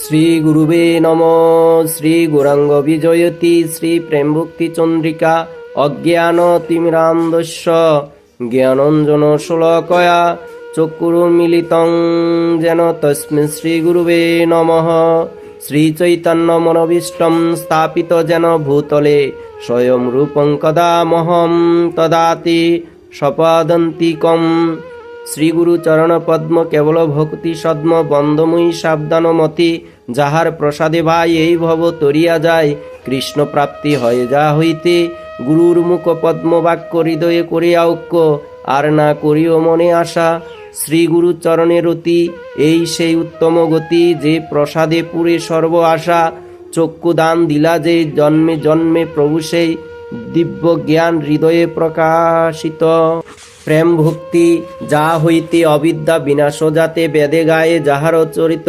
শ্রী গুরুবে নম। শ্রী গৌরাঙ্গ বিজয়তী চন্দ্রিকা অজ্ঞান তিমিরান্দস্য জ্ঞানঞ্জন শোলকয়া চক্ষুরু মিলিতং যেন তস্মিন শ্রী গুরুবে নমঃ। শ্রী চৈতন্য মনবিষ্টম স্থাপিত যেন ভূতলে স্বয়ং রূপং কদামহম তদাতি সপাদন্তিকম। শ্রীগুরু চরণ পদ্ম কেবল ভক্তি সদ্ম বন্দময়ী সাবধান মতি যাহার প্রসাদে ভাই এই ভব তরিয়া যায়, কৃষ্ণ প্রাপ্তি হয় যা হইতে। গুরুর মুখ পদ্ম বাক্য হৃদয়ে করিয়া ঐক্য আর না করিও মনে আশা। শ্রীগুরু চরণের অতি, এই সেই উত্তম গতি, যে প্রসাদে পুরে সর্ব আশা। চক্ষু দান দিলা যে জন্মে জন্মে প্রভু সেই দিব্য জ্ঞান হৃদয়ে প্রকাশিত। প্রেম ভক্তি যা হইতে অবিদ্যা বিনাশ যাতে বেদে গায়ে যাহার চরিত।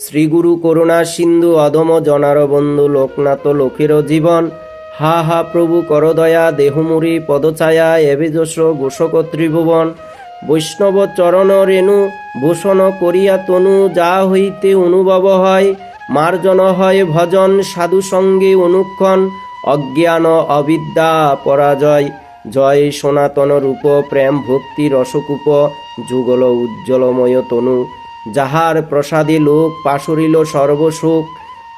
শ্রীগুরু করুণা সিন্ধু অধম জনার বন্ধু লোকনাথ লোকের জীবন। হা হা, প্রভু করদয়া দেহমুরি পদছায়া এবে যশ ঘোষক ত্রিভুবন। বৈষ্ণব চরণ রেণু, ভূষণ করিয়া তনু, যা হইতে অনুভব হয়, মার্জন হয় ভজন, সাধু সঙ্গে অনুক্ষণ, অজ্ঞান, অবিদ্যা, পরাজয়। জয় সনাতন রূপ, প্রেম ভক্তি রসকূপ, যুগল উজ্জ্বলময় তনু। যাহার প্রসাদে লোক পাশরিল সর্বসুখ,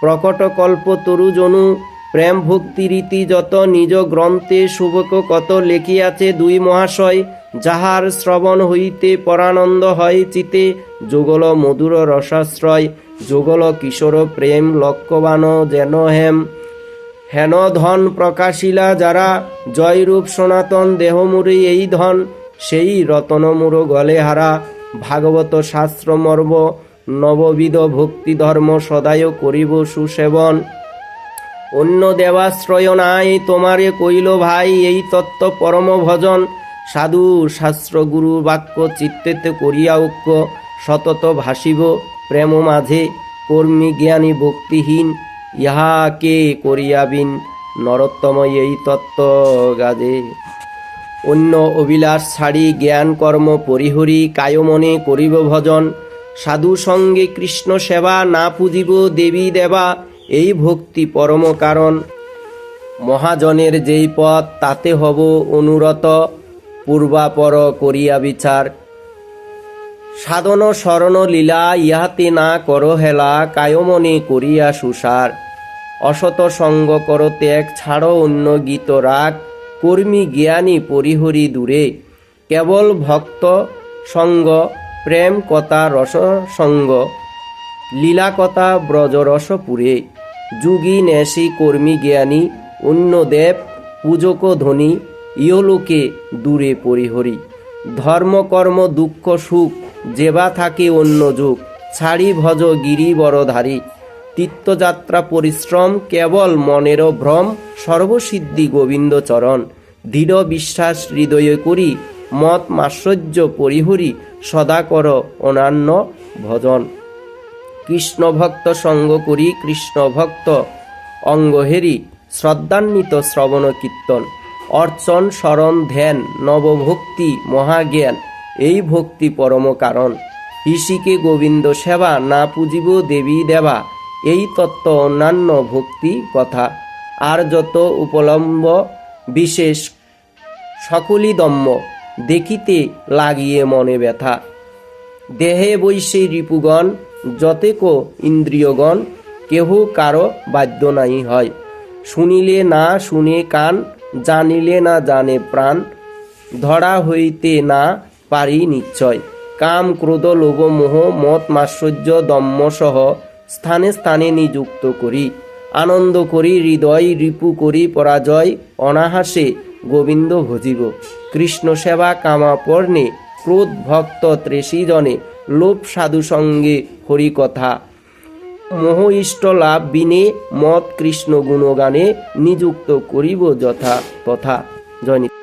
প্রকট কল্প তরুজনু। প্রেম ভক্তি রীতি যত নিজ গ্রন্থে শুভক কত লেখিয়াছে দুই মহাশয়। যাহার শ্রবণ হইতে পরানন্দ হয় চিতে, যুগল মধুর রসাশ্রয়। যুগল কিশোর প্রেম লক্ষ্যবান যেন হেম। হেন ধন প্রকাশিলা যারা, জয়রূপ সনাতন দেহমুরি এই ধন, সেই রতনমুর গলে হারা। ভাগবত শাস্ত্র মর্ম নববিধ ভক্তি ধর্ম সদায় করিব সুসেবন। অন্য দেবাশ্রয় নাই তোমারে কইল ভাই, এই তত্ত্ব পরম ভজন। সাধু শাস্ত্র গুরু বাক্য চিত্তেতে করিয়া ঐক্য, সতত ভাসিব প্রেম মাঝে। কর্মী জ্ঞানী ভক্তিহীন ইহাকে করিয়াবিন নরোত্তম এই তত্ত্ব গাজে। অন্য অভিলাষ ছাড়ি জ্ঞান কর্ম পরিহরি কায়মনে করিব ভজন। সাধু সঙ্গে কৃষ্ণ সেবা না পুজিব দেবী দেবা, এই ভক্তি পরম কারণ। মহাজনের যেই পথ, তাতে হব অনুরত, পূর্বাপর করিয়া বিচার। সাধন শরণ লীলা, ইহাতে না কর হেলা কায়মনে করিয়া সুসার। অসত সঙ্গ কর ত্যাগ ছাড় অন্য গীত রাগ কর্মী জ্ঞানী পরিহরি দূরে। কেবল ভক্ত, সঙ্গ, প্রেম কথা, রস সঙ্গ, লীলা কথা ব্রজরস পুরে। যুগী ন্যাসী কর্মী জ্ঞানী, অন্য দেব, পূজক ধ্বনি ইয়লোকে দূরে পরিহরি। ধর্ম, কর্ম, দুঃখ, সুখ, যেবা থাকে অন্য যুগ। ছাড়ি ভজ গিরি বড়ধারী তীর্থযাত্রা পরিশ্রম কেবল মনের ভ্রম, সর্বসিদ্ধি গোবিন্দ চরণ দৃঢ় বিশ্বাস হৃদয়ে করি, মত মাশ্চর্য পরিহরি সদা কর অনান্য ভজন। কৃষ্ণ ভক্ত সঙ্গ করি কৃষ্ণ ভক্ত অঙ্গহেরি শ্রদ্ধান্বিত শ্রবণ কীর্তন। অর্চন, স্মরণ, ধ্যান, নবভক্তি, মহাজ্ঞান, এই ভক্তি পরম কারণ। ঋষিকে গোবিন্দ সেবা, না পুজিব দেবী দেবা। এই তত্ত্ব অন্যান্য ভক্তি কথা আর যত উপলম্ব, বিশেষ সকলই দম্য দেখিতে লাগিয়ে মনে ব্যথা। দেহে বৈশে রিপুগণ, যতেক ইন্দ্রিয়গণ, কেহ কারও বাদ্য নাই হয়। শুনিলে না শুনে কান, জানিলে না জানে প্রাণ। ধরা হইতে না পারি নিশ্চয়। কাম, ক্রোধ, লোভ, মোহ, মত মাশ্চর্য দম্ম সহ স্থানে স্থানে নিযুক্ত করি। আনন্দ করি, হৃদয় রিপু করি, পরাজয় অনাহাসে গোবিন্দ ভজিব। কৃষ্ণ সেবা কামা পর্ণে ক্রোধ ভক্ত ত্রেষী জনে লোভ সাধু সঙ্গে হরিকথা মোহ ইষ্ট লাভ বিনে মত কৃষ্ণ গুণগানে নিযুক্ত করিব যথা তথা। জয় নি-